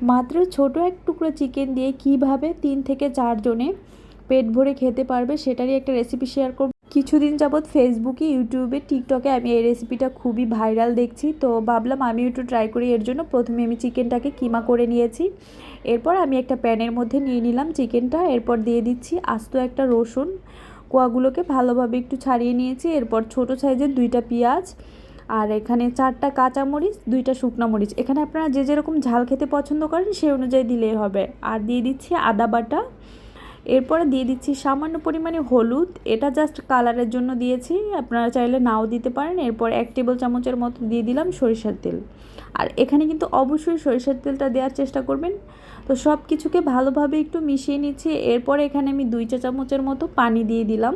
মাত্র ছোট এক টুকরো চিকেন দিয়ে কীভাবে তিন থেকে চারজনে পেট ভরে খেতে পারবে সেটারই একটা রেসিপি শেয়ার করব। কিছুদিন যাবৎ ফেসবুকে ইউটিউবে টিকটকে আমি এই রেসিপিটা খুবই ভাইরাল দেখছি। তো ভাবলাম আমি একটু ট্রাই করি। এর জন্য প্রথমে আমি চিকেনটাকে কিমা করে নিয়েছি। এরপর আমি একটা প্যানের মধ্যে নিয়ে নিলাম চিকেনটা এরপর দিয়ে দিচ্ছি আস্ত একটা রসুন। কোয়াগুলোকে ভালোভাবে একটু ছাড়িয়ে নিয়েছি। এরপর ছোট সাইজের দুইটা পেঁয়াজ। আর এখানে চারটা কাঁচামরিচ দুইটা শুকনা মরিচ। এখানে আপনারা যে যেরকম ঝাল খেতে পছন্দ করেন, সেই অনুযায়ী দিলেই হবে। আর দিয়ে দিচ্ছি আদা বাটা। এরপরে দিয়ে দিচ্ছি সামান্য পরিমাণে হলুদ। এটা জাস্ট কালারের জন্য দিয়েছি। আপনারা চাইলে নাও দিতে পারেন। এরপর এক টেবিল চামচের মতো দিয়ে দিলাম সরিষার তেল। আর এখানে কিন্তু অবশ্যই সরিষার তেলটা দেওয়ার চেষ্টা করবেন। তো সব কিছুকে ভালোভাবে একটু মিশিয়ে নিচ্ছি। এরপর এখানে আমি দুই চা চামচের মতো পানি দিয়ে দিলাম।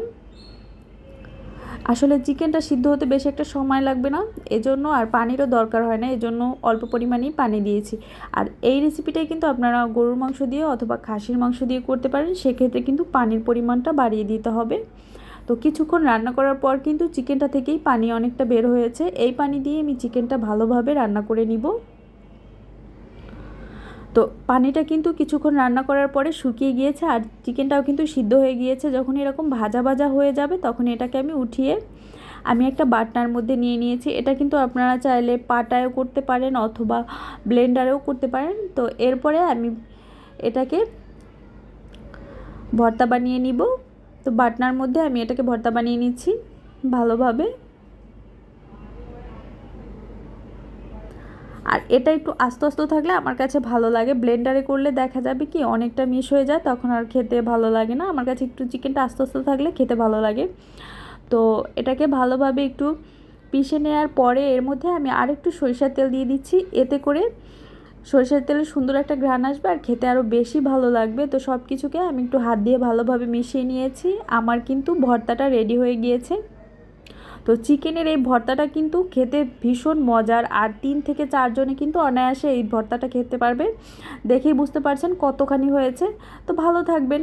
আসলে চিকেনটা সিদ্ধ হতে বেশি একটা সময় লাগবে না, এজন্য আর পানিরও দরকার হয় না, এজন্য অল্প পরিমাণেই পানি দিয়েছি। আর এই রেসিপিটাই কিন্তু আপনারা গরুর মাংস দিয়ে অথবা খাসির মাংস দিয়ে করতে পারেন, সেক্ষেত্রে কিন্তু পানির পরিমাণটা বাড়িয়ে দিতে হবে। তো কিছুক্ষণ রান্না করার পর কিন্তু চিকেনটা থেকেই পানি অনেকটা বের হয়েছে, এই পানি দিয়ে আমি চিকেনটা ভালোভাবে রান্না করে নিব। তো পানিটা কিন্তু কিছুক্ষণ রান্না করার পরে শুকিয়ে গিয়েছে আর চিকেনটাও কিন্তু সিদ্ধ হয়ে গিয়েছে। যখন এরকম ভাজা ভাজা হয়ে যাবে তখন এটাকে আমি উঠিয়ে আমি একটা বাটনার মধ্যে নিয়ে নিয়েছি। এটা কিন্তু আপনারা চাইলে পাটায়ও করতে পারেন অথবা ব্লেন্ডারেও করতে পারেন। তো এরপরে আমি এটাকে ভর্তা বানিয়ে নিব। তো বাটনার মধ্যে আমি এটাকে ভর্তা বানিয়ে নিচ্ছি ভালোভাবে। আর এটা একটু আস্তে আস্তে থাকলে আমার কাছে ভালো লাগে। ব্লেন্ডারে করলে দেখা যাবে কি অনেকটা মিশ হয়ে যায়, তখন আর খেতে ভালো লাগে না। আমার কাছে একটু চিকেনটা আস্তে আস্তে থাকলে খেতে ভালো লাগে। তো এটাকে ভালোভাবে একটু পিষে নেওয়ার পরে এর মধ্যে আমি আরেকটু সরিষার তেল দিয়ে দিচ্ছি। এতে করে সরিষার তেলের সুন্দর একটা ঘ্রাণ আসবে আর খেতে আরও বেশি ভালো লাগবে। তো সব কিছুকে আমি একটু হাত দিয়ে ভালোভাবে মিশিয়ে নিয়েছি। আমার কিন্তু ভর্তাটা রেডি হয়ে গিয়েছে। তো চিকেনের এই ভর্তাটা কিন্তু খেতে ভীষণ মজার, আর তিন থেকে চারজনে কিন্তু অনায়াসে এই ভর্তাটা খেতে পারবে। দেখেই বুঝতে পারছেন কতখানি হয়েছে। তো ভালো থাকবেন।